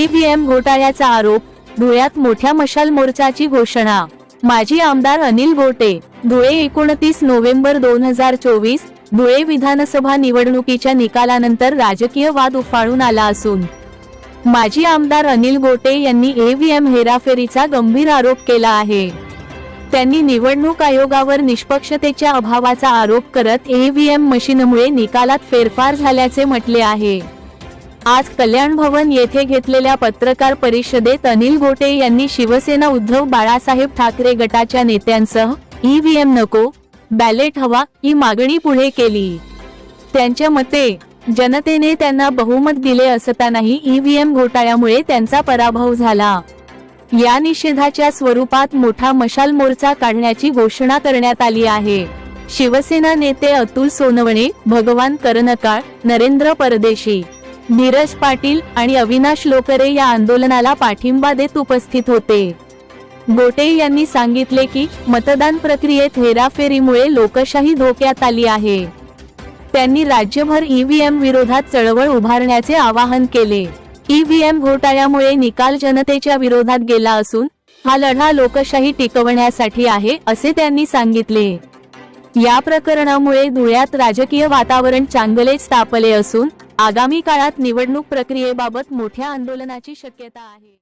EVM घोटाळ्याचा आरोप धुळ्यात मोठ्या मशाल मोर्चाची घोषणा. माजी आमदार अनिल गोटे धुळे एकोणतीस नोव्हेंबर दोन हजार चोवीस धुळे विधानसभा निवडणुकीच्या निकालानंतर राजकीय वाद उफाळून आला असून. माजी आमदार अनिल गोटे यांनी ईव्हीएम हेराफेरीचा गंभीर आरोप केला आहे. त्यांनी निवडणूक आयोगावर निष्पक्षतेच्या अभावाचा आरोप करत ईव्हीएम मशीनमुळे निकालात फेरफार झाल्याचे म्हटले आहे. आज कल्याण भवन येथे घेतलेल्या पत्रकार परिषदेत अनिल गोटे यांनी शिवसेना उद्धव बाळासाहेब ठाकरे गटाच्या नेत्यांसह ईव्हीएम नको बॅलेट हवा ही मागणी पुढे केली. त्यांच्या मते जनतेने त्यांना बहुमत दिले असतानाही ईव्हीएम घोटाळ्यामुळे त्यांचा पराभव झाला. या निषेधाच्या स्वरूपात मोठा मशाल मोर्चा काढण्याची घोषणा करण्यात आली आहे. शिवसेना नेते अतुल सोनवणे भगवान करनकाळ नरेंद्र परदेशी नीरज पाटील आणि अविनाश लोकरे या आंदोलनाला पाठिंबा देत उपस्थित होते. गोटे यांनी सांगितले की मतदान प्रक्रियेत हेराफेरीमुळे लोकशाही धोक्यात आली आहे. त्यांनी राज्यभर ईव्हीएम विरोधात चळवळ उभारण्याचे आवाहन केले. ईव्हीएम घोटाळ्यामुळे निकाल जनतेच्या विरोधात गेला असून हा लढा लोकशाही टिकवण्यासाठी आहे असे त्यांनी सांगितले. या प्रकरणामुळे धुळ्यात राजकीय वातावरण चांगलेच तापले असून आगामी काळात निवडणूक प्रक्रियेबाबत मोठ्या आंदोलनाची शक्यता आहे.